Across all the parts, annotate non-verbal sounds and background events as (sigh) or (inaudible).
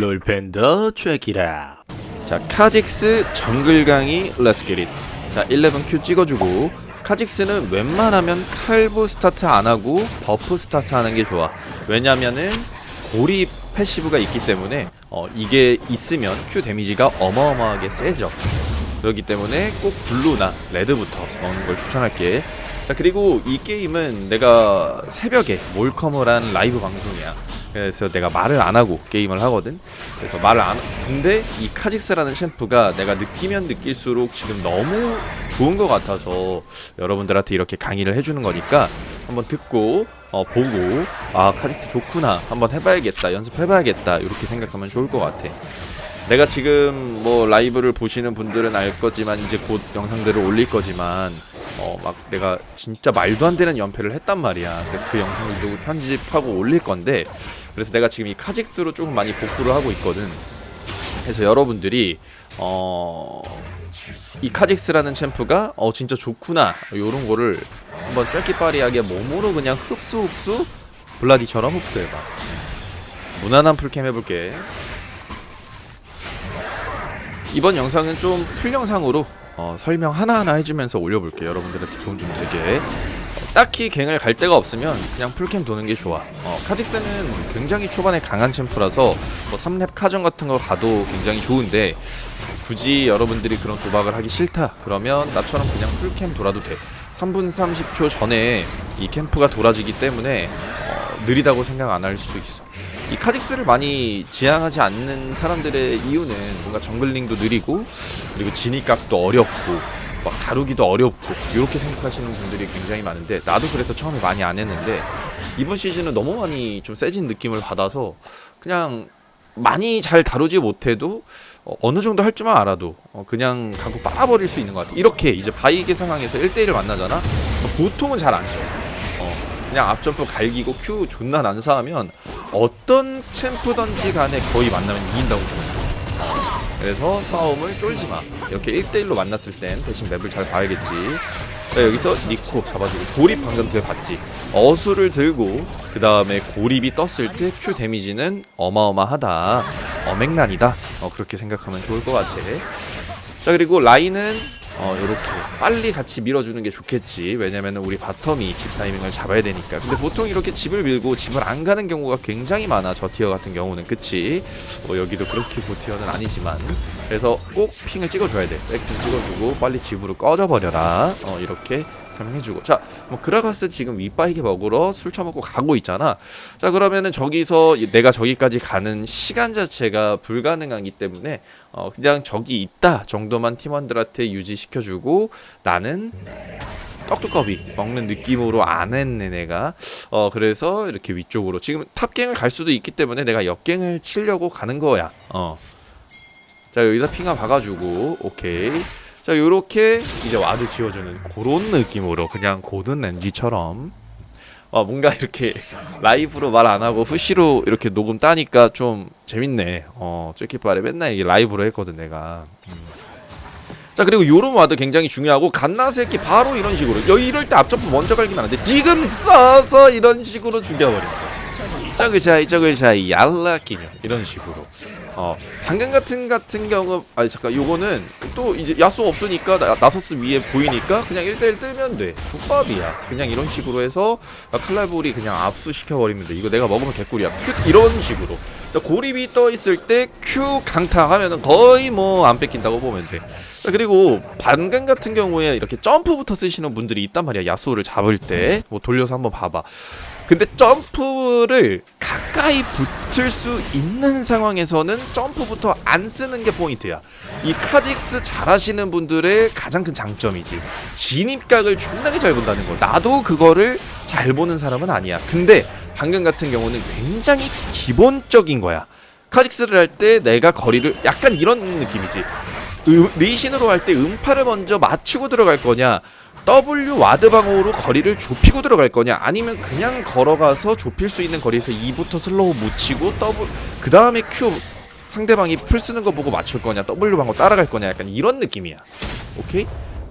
롤팬더 트랙이라. 자 카직스 정글 강이 렛츠 기릿 자 11Q 찍어주고 카직스는 웬만하면 칼부 스타트 안하고 버프 스타트 하는 게 좋아. 왜냐면은 고리 패시브가 있기 때문에 어, 이게 있으면 Q 데미지가 어마어마하게 세져. 그렇기 때문에 꼭 블루나 레드부터 먹는 걸 추천할게. 자 그리고 이 게임은 내가 새벽에 몰컴을 한 라이브 방송이야 그래서 내가 말을 안 하고 게임을 하거든. 그래서 말을 안. 근데 이 카직스라는 챔프가 내가 느끼면 느낄수록 지금 너무 좋은 것 같아서 여러분들한테 이렇게 강의를 해주는 거니까 한번 듣고 어, 보고 아 카직스 좋구나 한번 해봐야겠다 연습해봐야겠다 이렇게 생각하면 좋을 것 같아. 내가 지금 뭐 라이브를 보시는 분들은 알 거지만 이제 곧 영상들을 올릴 거지만 어 막 내가 진짜 말도 안 되는 연패를 했단 말이야. 근데 그 영상을 누구 편집하고 올릴 건데 그래서 내가 지금 이 카직스로 조금 많이 복구를 하고 있거든. 그래서 여러분들이 어. 이 카직스라는 챔프가 어 진짜 좋구나 요런 거를 한번 쫄깃빠리하게 몸으로 그냥 흡수 흡수 블라디처럼 흡수해봐 무난한 풀캠 해볼게 이번 영상은 좀 풀 영상으로 어, 설명 하나하나 해주면서 올려볼게요. 여러분들한테 도움 좀 되게. 어, 딱히 갱을 갈 데가 없으면 그냥 풀캠 도는 게 좋아. 어, 카직스는 굉장히 초반에 강한 챔프라서 뭐 3렙 카전 같은 거 가도 굉장히 좋은데 굳이 여러분들이 그런 도박을 하기 싫다. 그러면 나처럼 그냥 풀캠 돌아도 돼. 3분 30초 전에 이 캠프가 돌아지기 때문에 어, 느리다고 생각 안 할 수 있어. 이 카직스를 많이 지향하지 않는 사람들의 이유는 뭔가 정글링도 느리고 그리고 진입각도 어렵고 막 다루기도 어렵고 이렇게 생각하시는 분들이 굉장히 많은데 나도 그래서 처음에 많이 안 했는데 이번 시즌은 너무 많이 좀 세진 느낌을 받아서 그냥 많이 잘 다루지 못해도 어, 느 정도 할 줄만 알아도 어, 그냥 갖고 빨아버릴 수 있는 것 같아 이렇게 이제 바이게 상황에서 1대1을 만나잖아 보통은 잘 안 져. 어, 그냥 앞점프 갈기고 Q 존나 난사하면 어떤 챔프던지 간에 거의 만나면 이긴다고 생각해. 그래서 싸움을 쫄지 마. 이렇게 1대1로 만났을 땐 대신 맵을 잘 봐야겠지. 자, 여기서 니코 잡아주고 고립 방금 들봤지. 어수를 들고 그 다음에 고립이 떴을 때 Q 데미지는 어마어마하다. 어맹란이다. 어, 그렇게 생각하면 좋을 것 같아. 자 그리고 라인은 어 요렇게 빨리 같이 밀어주는 게 좋겠지. 왜냐면은 우리 바텀이 집 타이밍을 잡아야 되니까. 근데 보통 이렇게 집을 밀고 집을 안 가는 경우가 굉장히 많아 저 티어 같은 경우는. 그치? 뭐 여기도 그렇게 고티어는 아니지만. 그래서 꼭 핑을 찍어줘야 돼. 백핑 찍어주고 빨리 집으로 꺼져버려라. 어 이렇게 설명해주고. 자 뭐 그라가스 지금 윗바이게 먹으러 술 처먹고 가고 있잖아. 자 그러면은 저기서 내가 저기까지 가는 시간 자체가 불가능하기 때문에 어 그냥 저기 있다 정도만 팀원들한테 유지시켜주고 나는 떡두꺼비 먹는 느낌으로 안 했네 내가. 어 그래서 이렇게 위쪽으로 지금 탑갱을 갈 수도 있기 때문에 내가 역갱을 치려고 가는 거야. 어자 여기다 핑하 봐가지고. 오케이 자 요렇게 이제 와드 지워주는 그런 느낌으로 그냥 고든 렌지처럼. 아 뭔가 이렇게 (laughs) 라이브로 말 안 하고 후시로 이렇게 녹음 따니까 좀 재밌네. 어 쫄키파레 맨날 이게 라이브로 했거든 내가. 음. 자 그리고 요런 와드 굉장히 중요하고 갓나새끼 바로 이런 식으로. 여기 이럴 때 앞점프 먼저 갈기면 안돼. 지금 써서 이런 식으로 거지 이쪽을 자 이쪽을 자 얄라끼냐 이런 식으로. 어 방금 같은 같은 경우 아니 잠깐 요거는 또 이제 야수 없으니까 나, 나서스 위에 보이니까 그냥 1대1 뜨면 돼. 족밥이야. 그냥 이런 식으로 해서 칼날볼이 그냥 압수시켜 버리면 돼. 이거 내가 먹으면 개꿀이야. 큐 이런 식으로. 자, 고립이 떠 있을 때 Q 강타 하면은 거의 뭐 안 뺏긴다고 보면 돼. 자, 그리고 방금 같은 경우에 이렇게 점프부터 쓰시는 분들이 있단 말이야 야수를 잡을 때. 뭐 돌려서 한번 봐봐 근데 점프를 가까이 붙을 수 있는 상황에서는 점프부터 안 쓰는 게 포인트야. 이 카직스 잘하시는 분들의 가장 큰 장점이지. 진입각을 존나게 잘 본다는 거. 나도 그거를 잘 보는 사람은 아니야. 근데 방금 같은 경우는 굉장히 기본적인 거야. 카직스를 할 때 내가 거리를 약간 이런 느낌이지. 음, 리신으로 할 때 음파를 먼저 맞추고 들어갈 거냐 W 와드 방어로 거리를 좁히고 들어갈 거냐 아니면 그냥 걸어가서 좁힐 수 있는 거리에서 2부터 슬로우 묻히고 W 그 다음에 Q 상대방이 풀 쓰는 거 보고 맞출 거냐 W 방어 따라갈 거냐 약간 이런 느낌이야 오케이?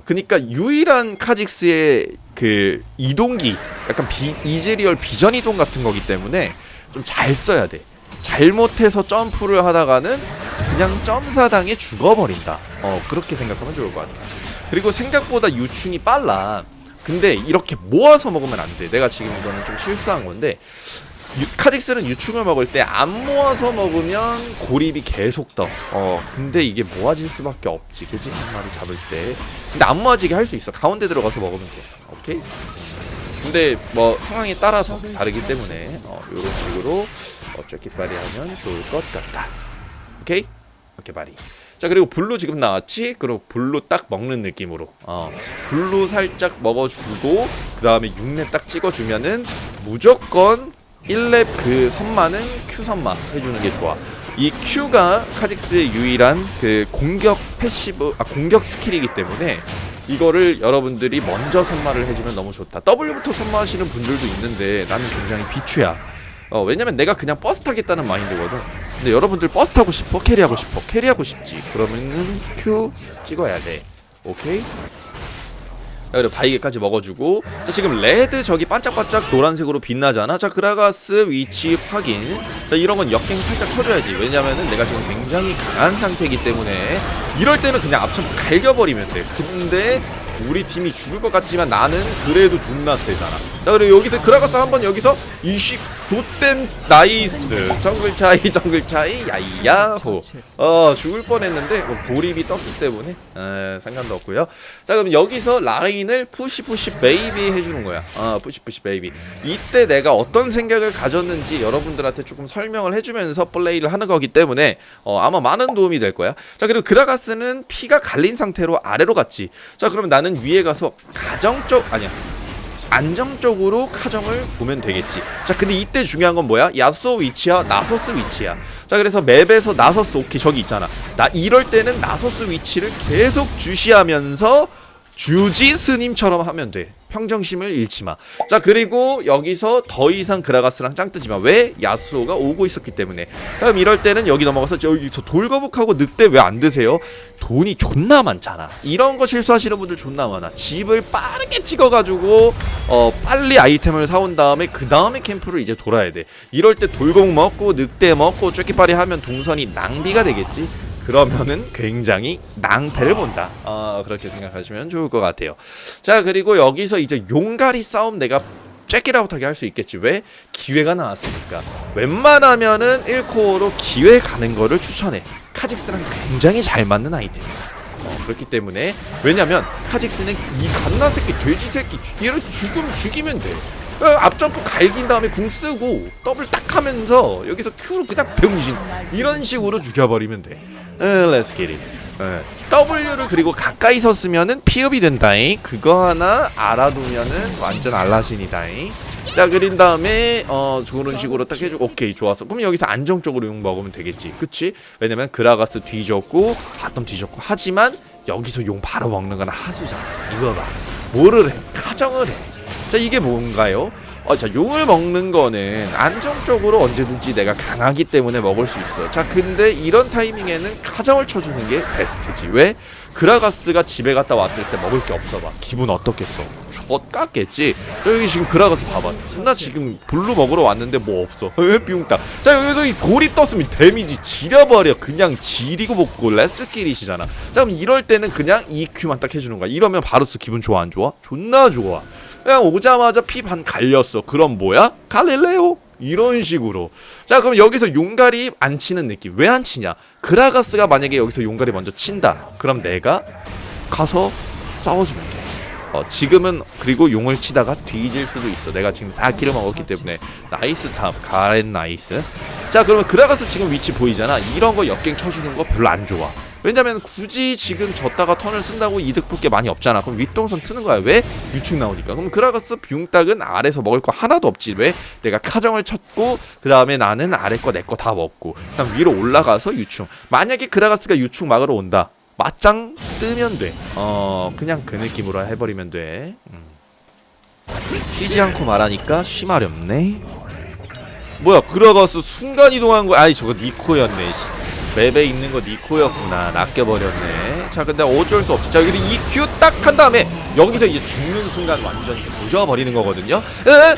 그니까 유일한 카직스의 그 이동기 약간 비, 이즈리얼 비전 이동 같은 거기 때문에 좀 잘 써야 돼 잘못해서 점프를 하다가는 그냥 점사당에 죽어버린다. 어 그렇게 생각하면 좋을 것 같아. 그리고 생각보다 유충이 빨라. 근데 이렇게 모아서 먹으면 안 돼. 내가 지금 이거는 좀 실수한 건데 유, 카직스는 유충을 먹을 때 안 모아서 먹으면 고립이 계속 떠. 어, 근데 이게 모아질 수밖에 없지. 그지? 한 마리 잡을 때. 근데 안 모아지게 할 수 있어. 가운데 들어가서 먹으면 돼. 오케이? 근데 뭐 상황에 따라서 다르기 때문에 어, 이런 식으로 어쩔 깃발이 하면 좋을 것 같다. 오케이? 바리. 자 그리고 블루 지금 나왔지? 그리고 블루 딱 먹는 느낌으로. 어. 블루 살짝 먹어주고 그 다음에 6렙 딱 찍어주면은 무조건 1렙 그 선마는 Q 선마 해주는 게 좋아. 이 Q가 카직스의 유일한 그 공격 패시브 아 공격 스킬이기 때문에 이거를 여러분들이 먼저 선마를 해주면 너무 좋다. W부터 선마하시는 분들도 있는데 나는 굉장히 비추야 어 왜냐면 내가 그냥 버스 타겠다는 마인드거든. 근데 여러분들 버스 타고 싶어? 캐리하고 싶어? 캐리하고 싶지. 그러면은 Q 찍어야 돼. 오케이? 자, 그리고 바이게까지 먹어주고. 자 지금 레드 저기 반짝반짝 노란색으로 빛나잖아? 자 그라가스 위치 확인. 자 이런 건 역행 살짝 쳐줘야지. 왜냐면은 내가 지금 굉장히 강한 상태이기 때문에 이럴 때는 그냥 앞점 갈겨버리면 돼. 근데 우리 팀이 죽을 것 같지만 나는 그래도 존나 세잖아. 자 그리고 여기서 그라가스 한번 여기서 이씨 좆댐 나이스. 정글 차이 (laughs) 정글 차이 야이야호. 어 죽을 뻔했는데 뭐 고립이 떴기 때문에 에, 상관도 없고요. 자 그럼 여기서 라인을 푸시 푸시 베이비 해주는 거야. 어 푸시 푸시 베이비. 이때 내가 어떤 생각을 가졌는지 여러분들한테 조금 설명을 해주면서 플레이를 하는 거기 때문에 어 아마 많은 도움이 될 거야. 자 그리고 그라가스는 피가 갈린 상태로 아래로 갔지. 자 그러면 나는 위에 가서 가정 쪽 아니야 안정적으로 카정을 보면 되겠지. 자, 근데 이때 중요한 건 뭐야? 야스오 위치야, 나서스 위치야. 자, 그래서 맵에서 나서스 오케이 저기 있잖아. 나 이럴 때는 나서스 위치를 계속 주시하면서 주지 스님처럼 하면 돼. 평정심을 잃지 마. 자, 그리고 여기서 더 이상 그라가스랑 짱 뜨지 마. 왜? 야스오가 오고 있었기 때문에. 그럼 이럴 때는 여기 넘어가서 여기서 돌거북하고 늑대 왜 안 드세요? 돈이 존나 많잖아. 이런 거 실수하시는 분들 존나 많아. 집을 빠르게 찍어가지고 어 빨리 아이템을 사온 다음에 그 다음에 캠프를 이제 돌아야 돼. 이럴 때 돌거북 먹고 늑대 먹고 쫓기빨이 하면 동선이 낭비가 되겠지. 그러면은 굉장히 낭패를 본다. 어, 그렇게 생각하시면 좋을 것 같아요. 자, 그리고 여기서 이제 용가리 싸움 내가 잭기라웃하게 할 수 있겠지. 왜? 기회가 나왔으니까. 웬만하면은 1코어로 기회 가는 거를 추천해. 카직스랑 굉장히 잘 맞는 아이템. 어, 그렇기 때문에 왜냐면 카직스는 이 갓나 새끼 돼지 새끼 얘를 죽음 죽이면 돼. 어, 앞점프 갈긴 다음에 궁 쓰고 더블 딱 하면서 여기서 Q로 그냥 병신. 이런 식으로 죽여버리면 돼. 에, let's get it. 에, W를 그리고 가까이서 쓰면은 피업이 된다잉. 그거 하나 알아두면은 완전 알라신이다잉. 자 그린 다음에 어 그런 식으로 딱 해주고 오케이 좋았어. 그럼 여기서 안정적으로 용 먹으면 되겠지. 그치? 왜냐면 그라가스 뒤졌고 바텀 뒤졌고. 하지만 여기서 용 바로 먹는 건 하수잖아. 이거 봐. 뭐를 해? 가정을 해 자 이게 뭔가요? 어, 자 용을 먹는 거는 안정적으로 언제든지 내가 강하기 때문에 먹을 수 있어. 자 근데 이런 타이밍에는 가정을 쳐주는 게 베스트지. 왜? 그라가스가 집에 갔다 왔을 때 먹을 게 없어 봐. 기분 어떻겠어? 자, 여기 지금 그라가스 봐봐. 나 지금 블루 먹으러 왔는데 뭐 없어. (laughs) 비웅딱 자 여기서 이 고리 떴으면 데미지 지려버려. 그냥 지리고 먹고 레스킬이시잖아. 자 그럼 이럴 때는 그냥 EQ만 딱 해주는 거야. 이러면 바루스 기분 좋아 안 좋아? 존나 좋아 그냥 오자마자 피 반 갈렸어. 그럼 뭐야? 갈릴레오. 이런 식으로. 자 그럼 여기서 용가리 안 치는 느낌. 왜 안 치냐? 그라가스가 만약에 여기서 용가리 먼저 친다. 그럼 내가 가서 싸워주면 돼. 어, 지금은 그리고 용을 치다가 뒤질 수도 있어. 내가 지금 4킬을 먹었기 때문에. 나이스 탑 가렌 나이스. 자 그러면 그라가스 지금 위치 보이잖아. 이런 거 역갱 쳐주는 거 별로 안 좋아 왜냐면 굳이 지금 졌다가 턴을 쓴다고 이득 볼 게 많이 없잖아. 그럼 윗동선 트는 거야. 왜? 유충 나오니까. 그럼 그라가스 뷰웅딱은 아래서 먹을 거 하나도 없지. 왜? 내가 카정을 쳤고 그 다음에 나는 아래 거 내 거 다 먹고 그다음 위로 올라가서 유충. 만약에 그라가스가 유충 막으러 온다. 맞짱 뜨면 돼. 어 그냥 그 느낌으로 해버리면 돼. 음. 쉬지 않고 말하니까 쉬마렵네. 뭐야 그라가스 순간 이동한 거 아니 저거 니코였네. 씨. 맵에 있는 거 니코였구나 낚여버렸네 자 근데 어쩔 수 없지 자 여기 EQ 딱 한 다음에 여기서 이제 죽는 순간 완전히 조져버리는 거거든요 에?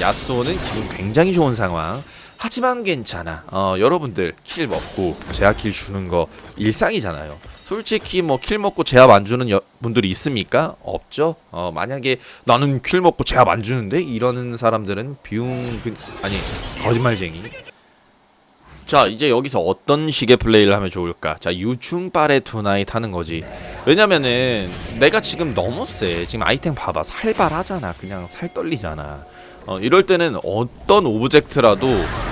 야스오는 기분 굉장히 좋은 상황. 하지만 괜찮아. 어, 여러분들 킬 먹고 제압 킬 주는 거 일상이잖아요. 솔직히 뭐 킬 먹고 제압 안 주는 여, 분들이 있습니까? 없죠. 어, 만약에 나는 킬 먹고 제압 안 주는데 이러는 사람들은 비웅 그, 아니 거짓말쟁이. 자 이제 여기서 어떤 식의 플레이를 하면 좋을까? 자 유충빨의 투나잇 하는 거지. 왜냐면은 내가 지금 너무 세. 지금 아이템 봐봐. 살발하잖아. 그냥 살 떨리잖아. 어 이럴 때는 어떤 오브젝트라도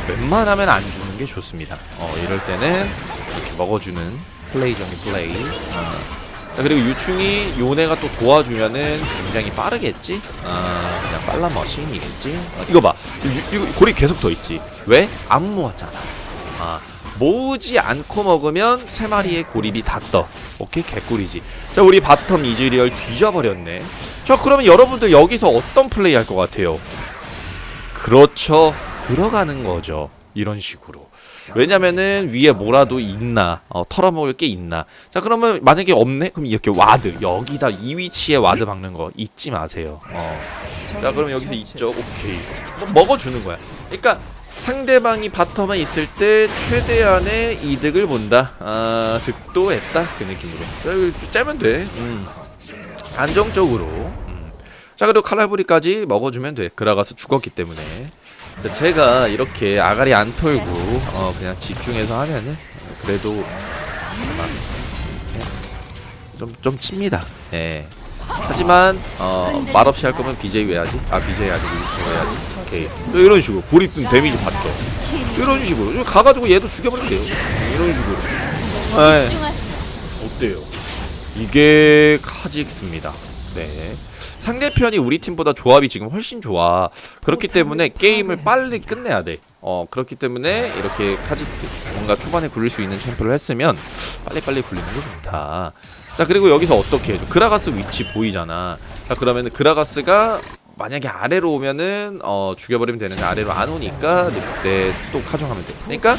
웬만하면 안 주는 게 좋습니다. 어 이럴 때는 이렇게 먹어주는 플레이적인 플레이. 어. 자 그리고 유충이 요네가 또 도와주면은 굉장히 빠르겠지? 아 그냥 빨라 머신이겠지? 어, 이거 봐. 이- 이거 고리 계속 더 있지. 왜? 안 모았잖아 아, 모으지 않고 먹으면 세 마리의 고립이 다 떠. 오케이 개꿀이지. 자 우리 바텀 이즈리얼 뒤져버렸네. 자 그러면 여러분들 여기서 어떤 플레이 할 것 같아요? 그렇죠. 들어가는 거죠. 이런 식으로. 왜냐면은 위에 뭐라도 있나 어, 털어먹을 게 있나 자 그러면 만약에 없네 그럼 이렇게 와드 여기다 이 위치에 와드 박는 거 잊지 마세요 어. 자 그럼 여기서 있죠 오케이 뭐 먹어주는 거야 그러니까 상대방이 바텀에 있을 때 최대한의 이득을 본다. 아, 득도했다. 그 느낌으로. 짜면 돼. 음. 안정적으로. 음. 자, 그리고 칼날부리까지 먹어주면 돼. 그라가서 죽었기 때문에. 자, 제가 이렇게 아가리 안 털고, 어, 그냥 집중해서 하면은, 그래도, 좀, 좀 칩니다. 예. 하지만 어, 말없이 할 거면 BJ 왜 하지? 아 BJ 아니고 이거 해야지. 오케이. 또 이런 식으로 고립된 데미지 받죠. 이런 식으로 가가지고 얘도 죽여버리면 돼요. 이런 식으로. 네. 어때요? 이게 카직스입니다. 네. 상대편이 우리 팀보다 조합이 지금 훨씬 좋아. 그렇기 때문에 게임을 빨리 끝내야 돼. 어, 그렇기 때문에 이렇게 카직스 뭔가 초반에 굴릴 수 있는 챔프를 했으면 빨리빨리 굴리는 게 좋다. 자, 그리고 여기서 어떻게 해줘? 그라가스 위치 보이잖아. 자, 그러면은 그라가스가 만약에 아래로 오면은 어 죽여버리면 되는데 아래로 안 오니까 그때 또 카정하면 돼. 그러니까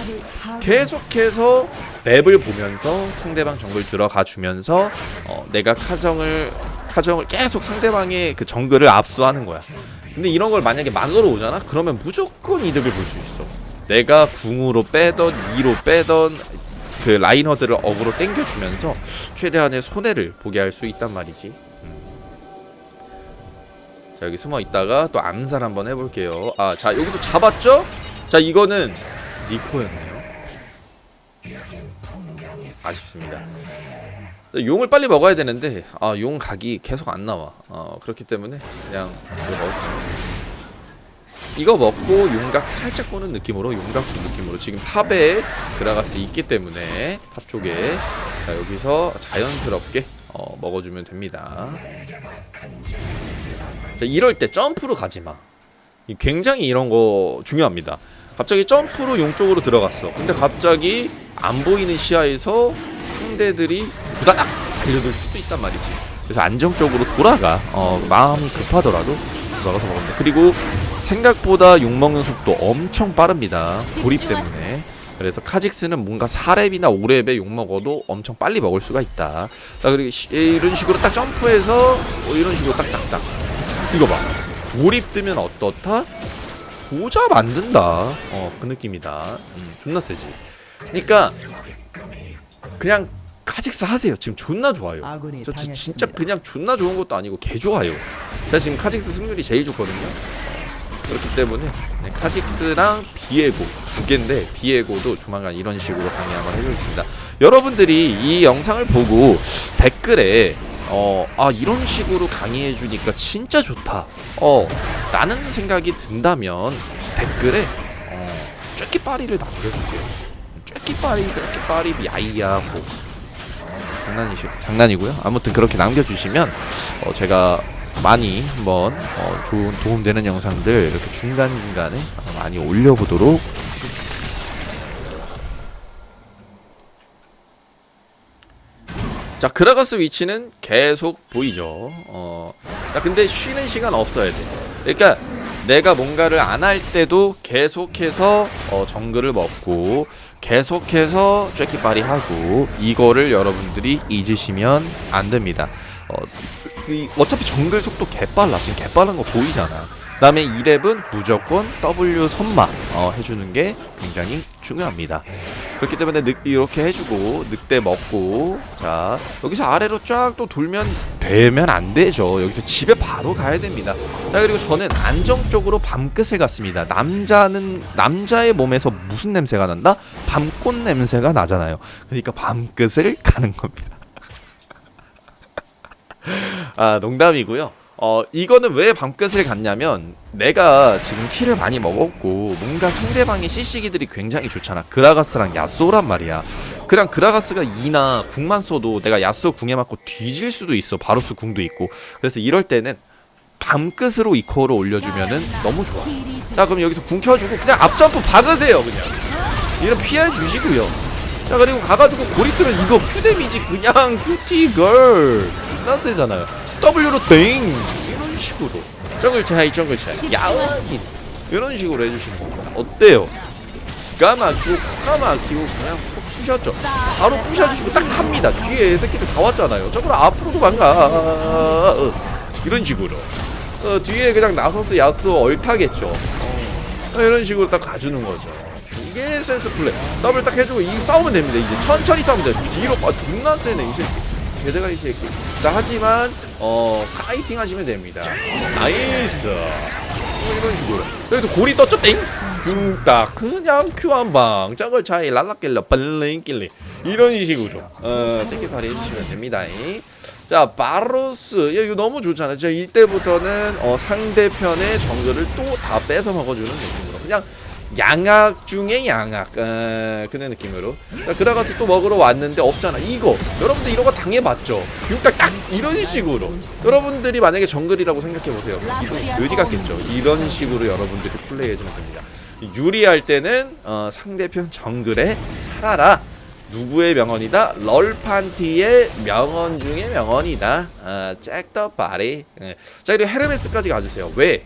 계속해서 맵을 보면서 상대방 정글 들어가 주면서 어 내가 카정을 카정을 계속 상대방의 그 정글을 압수하는 거야. 근데 이런 걸 만약에 막으러 오잖아? 그러면 무조건 이득을 볼 수 있어. 내가 궁으로 빼던 이로 빼던 그 라이너들을 어그로 땡겨주면서 최대한의 손해를 보게 할 수 있단 말이지. 음. 자 여기 숨어 있다가 또 암살 한번 해볼게요. 아 자 여기서 잡았죠? 자 이거는 니코였네요. 아쉽습니다. 용을 빨리 먹어야 되는데 아 용 각이 계속 안 나와. 어 그렇기 때문에 그냥 먹을게요. 이거 먹고 용각 살짝 보는 느낌으로 용각수 느낌으로 지금 탑에 그라가스 있기 때문에 탑 쪽에 자 여기서 자연스럽게 어, 먹어주면 됩니다. 자 이럴 때 점프로 가지 마. 이 굉장히 이런 거 중요합니다. 갑자기 점프로 용 쪽으로 들어갔어. 근데 갑자기 안 보이는 시야에서 상대들이 부다닥 달려들 수도 있단 말이지. 그래서 안정적으로 돌아가. 어, 마음이 급하더라도 돌아가서 먹으면 돼. 그리고 생각보다 욕 먹는 속도 엄청 빠릅니다. 고립 때문에. 그래서 카직스는 뭔가 4렙이나 5렙에 욕 먹어도 엄청 빨리 먹을 수가 있다. 자, 그리고 시- 이런 식으로 딱 점프해서 어, 이런 식으로 딱딱딱. 이거 봐. 고립 뜨면 어떻다? 보자 만든다. 어, 그 느낌이다. 음, 존나 세지. 그러니까 그냥 카직스 하세요. 지금 존나 좋아요. 저 지-. 진짜 그냥 존나 좋은 것도 아니고 개 좋아요. 제가 지금 카직스 승률이 제일 좋거든요. 어, 그렇기 때문에 네, 카직스랑 비에고 두 개인데 비에고도 조만간 이런 식으로 강의 한번 해보겠습니다. 여러분들이 이 영상을 보고 댓글에 어, 아 이런 식으로 강의해 주니까 진짜 좋다. 어, 라는 생각이 든다면 댓글에 어, 쬐끼빠리를 남겨주세요. 쬐끼빠리, 쬐끼빠리, 야이야, 뭐 장난이시 장난이고요. 아무튼 그렇게 남겨주시면 어, 제가 많이 한번 어, 좋은 도움되는 영상들 이렇게 중간 중간에 어, 많이 올려보도록 자 그라가스 위치는 계속 보이죠. 어, 야, 근데 쉬는 시간 없어야 돼. 그러니까 내가 뭔가를 안 할 때도 계속해서 어, 정글을 먹고 계속해서 쬐끼빠리 하고 이거를 여러분들이 잊으시면 안 됩니다. 어, 이, 어차피 정글 속도 개빨라. 지금 개빠른 거 보이잖아. 다음에 2렙은 무조건 W 선마 어, 해주는 게 굉장히 중요합니다. 그렇기 때문에 늑, 이렇게 해주고 늑대 먹고 자 여기서 아래로 쫙 또 돌면 되면 안 되죠. 여기서 집에 바로 가야 됩니다. 자 그리고 저는 안정적으로 밤끝을 갔습니다. 남자는 남자의 몸에서 무슨 냄새가 난다? 밤꽃 냄새가 나잖아요. 그러니까 밤끝을 가는 겁니다. (laughs) 아 농담이고요. 어 이거는 왜 밤끝을 갔냐면 내가 지금 키를 많이 먹었고 뭔가 상대방의 CC기들이 굉장히 좋잖아. 그라가스랑 야쏘란 말이야. 그냥 그라가스가 2나 궁만 써도 내가 야쏘 궁에 맞고 뒤질 수도 있어. 바로스 궁도 있고. 그래서 이럴 때는 밤끝으로 이코어를 올려주면은 너무 좋아. 자 그럼 여기서 궁 켜주고 그냥 앞점프 박으세요 그냥. 이런 피해 주시고요. 자 그리고 가가지고 뜨면 이거 큐 데미지 그냥 큐티 걸 존나 세잖아요 W로 땡. 이런 식으로. 정글 차이 정글 차이. 야옹인. 이런 식으로 해주시는 겁니다. 어때요? 기가 막히고 기가 막히고 그냥 푹 부셨죠? 바로 부셔주시고 딱 탑니다. 뒤에 새끼들 다 왔잖아요. 저걸 앞으로도 망가. 어, 이런 식으로. 어, 뒤에 그냥 나서스 야수 얼타겠죠? 어, 이런 식으로 딱 가주는 거죠. 이게 센스 플레이. 더블 딱 해주고 이 싸우면 됩니다 이제. 천천히 싸우면 돼요. 뒤로 아 존나 세네 이 새끼. 개대가 이 새끼. 자 하지만 어 카이팅 하시면 됩니다. 나이스. 어, 이런 식으로. 여기도 고리 떴죠? 땡! 쿵딱. 그냥 큐 한방. 짱을 차이. 랄라길라 빨랭길리. 이런 식으로. 어 째끼파리 해주시면 됩니다. 자 바로스. 야, 이거 너무 좋잖아요. 자 이때부터는 어, 상대편의 정글을 또 다 뺏어 먹어주는 느낌으로. 그냥 양악 중에 양악 어, 그런 느낌으로 자 그라가스 또 먹으러 왔는데 없잖아 이거 여러분들 이런 거 당해봤죠 균딱 딱 이런 식으로 여러분들이 만약에 정글이라고 생각해보세요 이거 의지 같겠죠 이런 식으로 여러분들이 플레이해주면 됩니다 유리할 때는 어, 상대편 정글에 살아라 누구의 명언이다? 럴판티의 명언 중에 명언이다. 아, 잭더 바리. 예. 자 그리고 헤르메스까지 가주세요. 왜?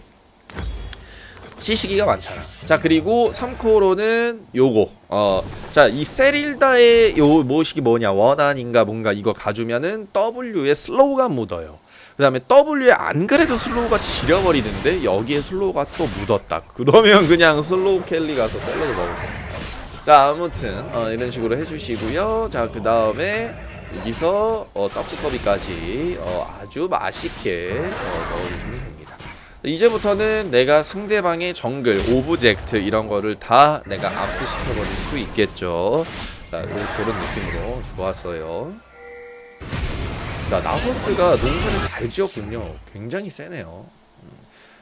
시시기가 많잖아. 자 그리고 3코로는 요거. 어, 자 이 세릴다의 요 모식이 뭐냐? 원한인가 뭔가 이거 가주면은 W에 슬로우가 묻어요. 그 다음에 W에 안 그래도 슬로우가 지려버리는데 여기에 슬로우가 또 묻었다. 그러면 그냥 슬로우 켈리 가서 샐러드 먹으세요. 자 아무튼 어, 이런 식으로 해주시고요. 자 그 다음에 여기서 어, 떡두꺼비까지 어, 아주 맛있게 어, 됩니다. 이제부터는 내가 상대방의 정글, 오브젝트 이런 거를 다 내가 압수시켜버릴 수 있겠죠. 자 요- 그런 느낌으로 좋았어요. 자 나서스가 농사를 잘 지었군요. 굉장히 세네요.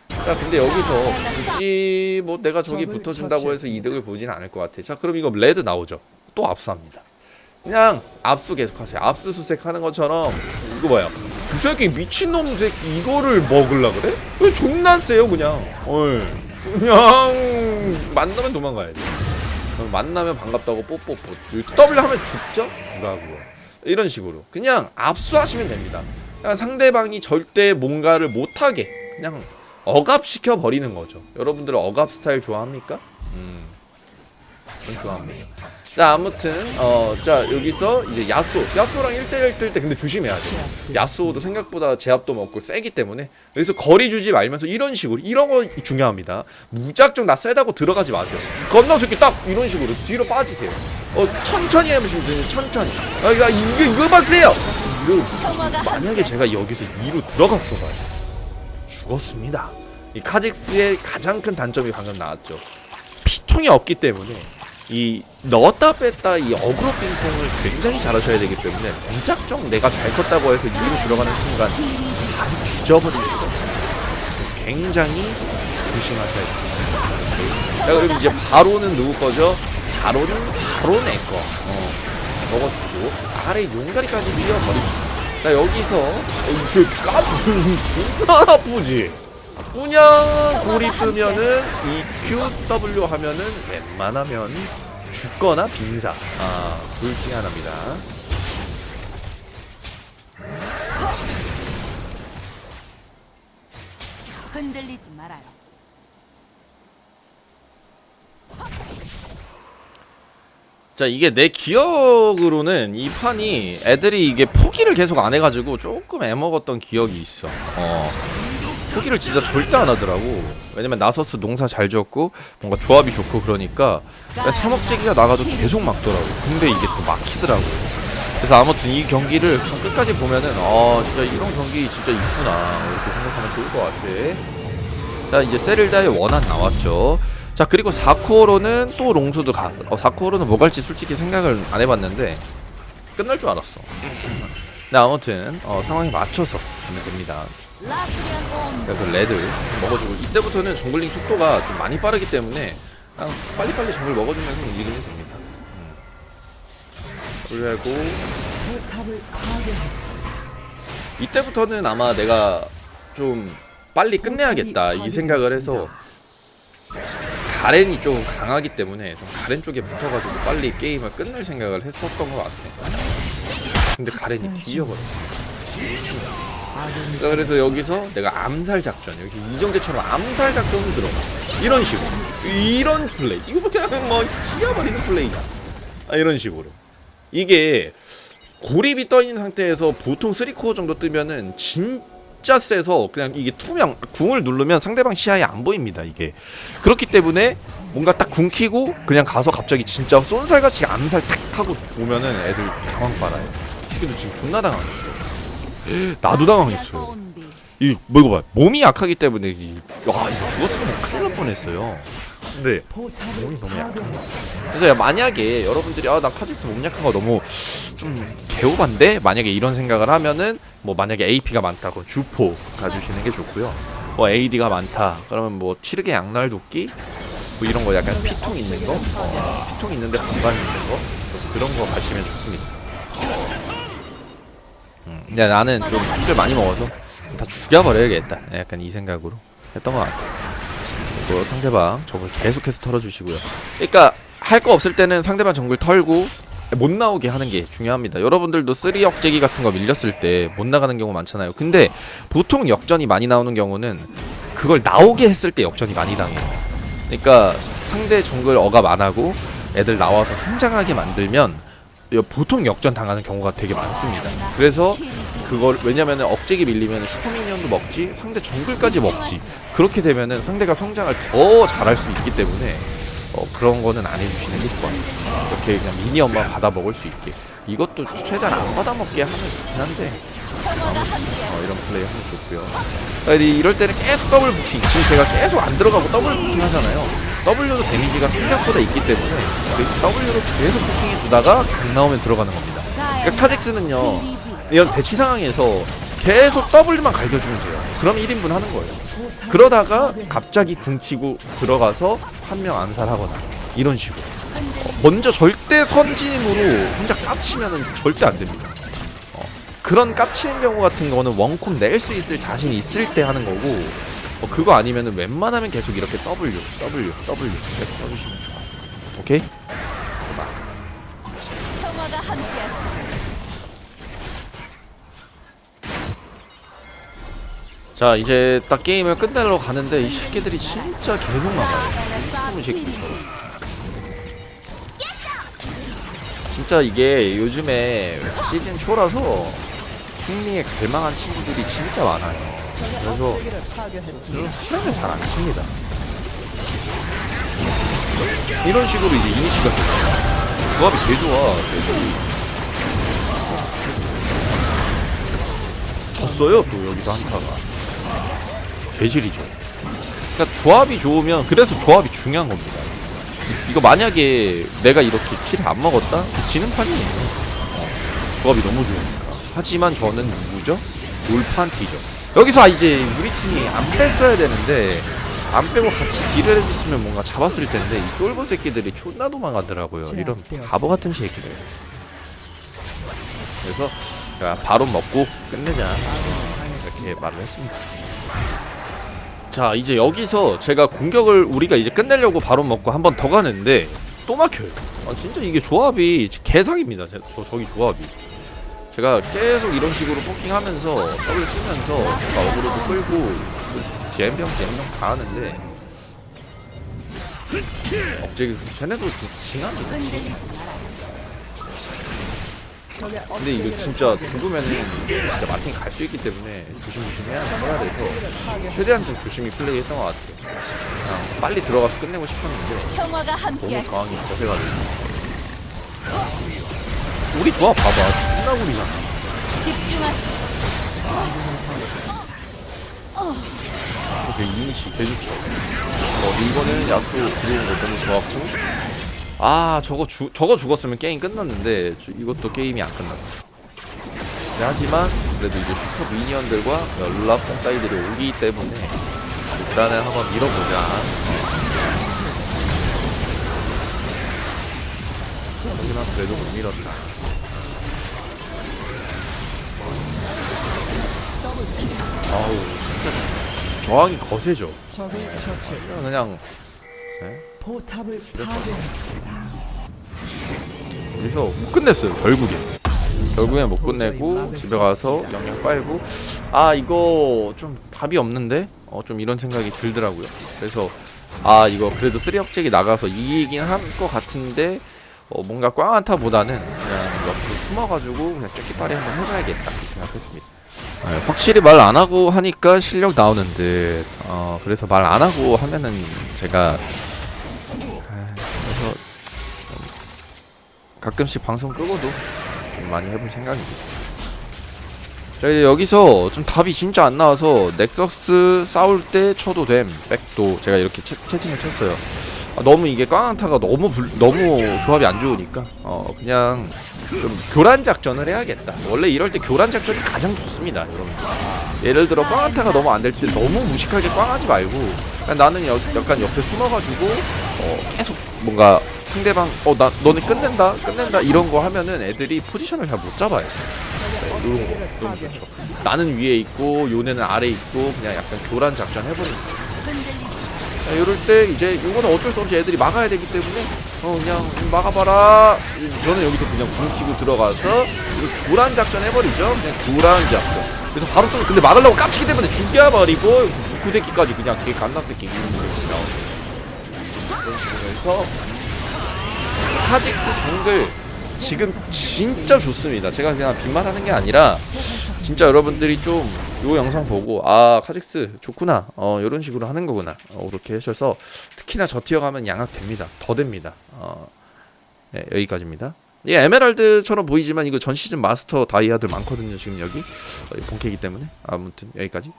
자 근데 여기서 굳이 뭐 내가 저기 붙어준다고 해서 이득을 보진 않을 것 같아 자 그럼 이거 레드 나오죠 또 압수합니다 그냥 압수 계속하세요 압수수색 하는 것처럼 이거 봐요 이 새끼 미친놈 새끼 이거를 먹을라 그래? 왜 존나 세요 그냥 어이. 그냥 만나면 도망가야 돼 만나면 반갑다고 뽀뽀뽀 W 하면 죽죠? 라고요 이런 식으로 그냥 압수하시면 됩니다 그냥 상대방이 절대 뭔가를 못하게 그냥 억압시켜 버리는 거죠. 여러분들 억압 스타일 좋아합니까? 음, 전 좋아합니다. 자 아무튼 어 자 여기서 이제 야쏘 야쏘랑 1대1 뜰 때 근데 조심해야 돼. 야쏘도 생각보다 제압도 먹고 세기 때문에 여기서 거리 주지 말면서 이런 식으로 이런 거 중요합니다. 무작정 나 세다고 들어가지 마세요. 건너서 이렇게 딱 이런 식으로 뒤로 빠지세요. 어 천천히 해보시면 돼요. 천천히. 아 이거 이거 세요. 이거 만약에 제가 여기서 2로 들어갔어 봐요. 죽었습니다. 이 카직스의 가장 큰 단점이 방금 나왔죠. 피통이 없기 때문에 이 넣었다 뺐다 이 어그로 빙통을 굉장히 잘하셔야 되기 때문에 무작정 내가 잘 컸다고 해서 위로 들어가는 순간 바로 뒤져버릴 수가 없어요. 굉장히 조심하셔야 됩니다. 자 그리고 이제 바로는 누구 거죠? 바로는 바로 내 거. 어, 먹어주고 아래 용가리까지 밀어버립니다. 자 여기서 이제 까지 존나 아프지 그냥 고리 뜨면은 EQW 하면은 웬만하면 죽거나 빙사. 아 둘 중에 하나입니다. 흔들리지 말아요. 자 이게 내 기억으로는 이 판이 애들이 이게 포기를 계속 안 해가지고 조금 애먹었던 기억이 있어. 어 포기를 진짜 절대 안 하더라고. 왜냐면 나서스 농사 잘 지었고 뭔가 조합이 좋고 그러니까 사먹재기가 나가도 계속 막더라고. 근데 이게 또 막히더라고. 그래서 아무튼 이 경기를 끝까지 보면은 아 진짜 이런 경기 진짜 있구나 이렇게 생각하면 좋을 것 같아. 일단 이제 세릴다의 원한 나왔죠. 자 그리고 4코어로는 또 롱수도 가. 어, 4코어로는 뭐 갈지 솔직히 생각을 안 해봤는데 끝날 줄 알았어. 네 아무튼 어, 상황에 맞춰서 하면 됩니다. 그래서 레드 먹어주고 이때부터는 정글링 속도가 좀 많이 빠르기 때문에 그냥 빨리빨리 정글 먹어주면서 움직이면 됩니다. 음. 그리고 이때부터는 아마 내가 좀 빨리 끝내야겠다 이 생각을 해서 가렌이 좀 강하기 때문에 좀 가렌 쪽에 붙어가지고 빨리 게임을 끝낼 생각을 했었던 것 같아. 근데 가렌이 뒤져버렸어. 자, 그래서 여기서 내가 암살 작전 여기 이정재처럼 암살 작전을 들어가. 이런 식으로. 이런 플레이. 이거 그냥 뭐 지어버리는 플레이야 아, 이런 식으로. 이게 고립이 떠 있는 상태에서 보통 3코어 정도 뜨면은 진짜 세서 그냥 이게 투명 궁을 누르면 상대방 시야에 안 보입니다 이게. 그렇기 때문에 뭔가 딱 궁 키고 그냥 가서 갑자기 진짜 쏜살같이 암살 탁 하고 오면은 애들 당황 빨아요. 지금도 지금 존나 당황했죠 나도 당황했어요. 이 뭐 이거 봐 몸이 약하기 때문에 이, 와 이거 죽었으면 큰일 날 뻔했어요. 근데 몸이 너무 약한 거. 그래서 만약에 여러분들이 아나 카직스 몸 약한 거 너무 좀 개오반데 만약에 이런 생각을 하면은 뭐 만약에 AP가 많다 그럼 주포 가주시는 게 좋고요. 뭐 AD가 많다 그러면 뭐 치르게 양날 도끼 뭐 이런 거 약간 피통 있는 거 어, 피통 있는데 반반 있는 거 그런 거 가시면 좋습니다. 음, 근데 나는 좀 피를 많이 먹어서 다 죽여버려야겠다. 약간 이 생각으로 했던 것 같아. 그리고 상대방 정글 계속해서 털어주시고요. 그러니까 할 거 없을 때는 상대방 정글 털고 못 나오게 하는 게 중요합니다. 여러분들도 쓰리 역제기 같은 거 밀렸을 때 못 나가는 경우 많잖아요. 근데 보통 역전이 많이 나오는 경우는 그걸 나오게 했을 때 역전이 많이 당해요. 그러니까 상대 정글 억압 안 하고 애들 나와서 성장하게 만들면 보통 역전 당하는 경우가 되게 많습니다. 그래서 그걸 왜냐면은 억제기 밀리면 슈퍼미니언도 먹지 상대 정글까지 먹지. 그렇게 되면은 상대가 성장을 더 잘할 수 있기 때문에 어, 그런 거는 안 해주시는 게 좋아요. 이렇게 그냥 미니언만 받아 먹을 수 있게. 이것도 최대한 안 받아 먹게 하면 좋긴 한데 어, 이런 플레이 하면 좋고요. 아, 이- 이럴 때는 계속 더블 부킹. 지금 제가 계속 안 들어가고 더블 부킹 하잖아요 W도 데미지가 생각보다 있기 때문에 그 W로 계속 부킹해 주다가 강 나오면 들어가는 겁니다 그러니까 카직스는요 이런 대치 상황에서 계속 W만 갈겨주면 돼요. 그럼 1인분 하는 거예요. 그러다가 갑자기 궁키고 들어가서 한 명 암살하거나 이런 식으로. 어, 먼저 절대 선진으로 혼자 깝치면은 절대 안 됩니다. 어, 그런 깝치는 경우 같은 거는 원콤 낼 수 있을 자신 있을 때 하는 거고 어, 그거 아니면은 웬만하면 계속 이렇게 W, W, W 계속 써주시면 좋아요. 오케이? 평화가 함께하시. 자 이제 딱 게임을 끝내러 가는데 이 새끼들이 진짜 계속 나가요 새끼들처럼 진짜 이게 요즘에 시즌 초라서 승리에 갈망한 친구들이 진짜 많아요 그래서 사람을 잘 안 칩니다 이런 식으로 이제 이니시가 돼요 조합이 개 좋아 그래서 졌어요 또 여기서 한타가 개질이죠. 그러니까 조합이 좋으면 그래서 조합이 중요한 겁니다. 이거 만약에 내가 이렇게 킬 안 먹었다? 지는 판이에요. 어, 조합이 너무 좋으니까. 하지만 저는 누구죠? 울판티죠. 여기서 아, 이제 우리 팀이 안 뺐어야 되는데 안 빼고 같이 딜을 해줬으면 뭔가 잡았을 텐데 이 쫄보 새끼들이 존나 도망가더라고요. 이런 바보 같은 새끼들. 그래서 야, 바로 먹고 끝내자 이렇게 말을 했습니다. 자 이제 여기서 제가 공격을 우리가 이제 끝내려고 바로 먹고 한 번 더 가는데 또 막혀요 아 진짜 이게 조합이 개상입니다 제- 저, 저기 조합이 제가 계속 이런 식으로 포킹하면서 더블 치면서 뭔가 어그로도 끌고 잼병 잼병 다 하는데 억제기 쟤네도 지- 징합니다 흔들리지 말아요. 근데 이거 진짜 죽으면은 진짜 마틴 갈 수 있기 때문에 조심조심 해야, 해야 돼서 최대한 좀 조심히 플레이했던 것 같아요. 그냥 빨리 들어가서 끝내고 싶었는데 너무. 저항이 거세가지고 우리 조합 봐봐. 끝나구리잖아 집중하시오. 이렇게 이니시 개좋죠. 어, 이거는 야수 들어온 거 너무 좋았고. 아 저거 죽 저거 죽었으면 게임 끝났는데 저- 이것도 게임이 안 끝났어. 네, 하지만 그래도 이제 슈퍼 미니언들과 연락 뽕따이들이 오기 때문에 일단은 한번 밀어보자. 하지만 그래도 못 밀었다 아우 진짜 저항이 거세죠. 적을 처치했습니다. 그냥 네? 포탑을 파괴했습니다. 여기서 못 끝냈어요 결국에 결국엔 못 끝내고 집에 가서 영양 빨고. 아 이거 좀 답이 없는데? 어 좀 이런 생각이 들더라고요. 그래서 아 이거 그래도 쓰리 업적이 나가서 이기긴 한 것 같은데 어 뭔가 꽝한타보다는 그냥 옆으로 숨어가지고 그냥 쫓기빨이 한번 해봐야겠다 이 생각했습니다 네, 확실히 말 안 하고 하니까 실력 나오는데 어 그래서 말 안 하고 하면은 제가 아, 그래서 가끔씩 방송 끄고도 좀 많이 해볼 생각입니다. 자 이제 여기서 좀 답이 진짜 안 나와서 넥서스 싸울 때 쳐도 됨 백도 제가 이렇게 채, 채팅을 쳤어요. 아, 너무 이게 꽝한타가 너무 불, 너무 조합이 안 좋으니까 어 그냥 좀 교란 작전을 해야겠다. 원래 이럴 때 교란 작전이 가장 좋습니다, 여러분. 예를 들어 꽝한타가 너무 안 될 때 너무 무식하게 꽝하지 말고 나는 여, 약간 옆에 숨어가지고 어, 계속 뭔가 상대방 어 나 너네 끝낸다 끝낸다 이런 거 하면은 애들이 포지션을 잘 못 잡아요. 네, 이런 거 너무 좋죠. 나는 위에 있고 요네는 아래 있고 그냥 약간 교란 작전 해버리는 거. 이럴 때 이제 이거는 어쩔 수 없이 애들이 막아야 되기 때문에 어 그냥 막아봐라. 저는 여기서 그냥 궁 키고 들어가서 교란 작전 해버리죠. 그냥 교란 작전. 그래서 바로 또 근데 막으려고 깜치기 때문에 죽여버리고 구대기까지 그냥 개 갓나새끼 이렇게 식으로 해서 카직스 정글 지금 진짜 좋습니다. 제가 그냥 빈말하는 게 아니라 진짜 여러분들이 좀이 영상 보고 아 카직스 좋구나. 어 이런 식으로 하는 거구나. 어, 그렇게 하셔서 특히나 저 티어 가면 양악 됩니다. 더 됩니다. 어 네, 여기까지입니다. 이게 에메랄드처럼 보이지만 이거 전 시즌 마스터 다이아들 많거든요 지금 여기. 어, 본캐기 때문에. 아무튼 여기까지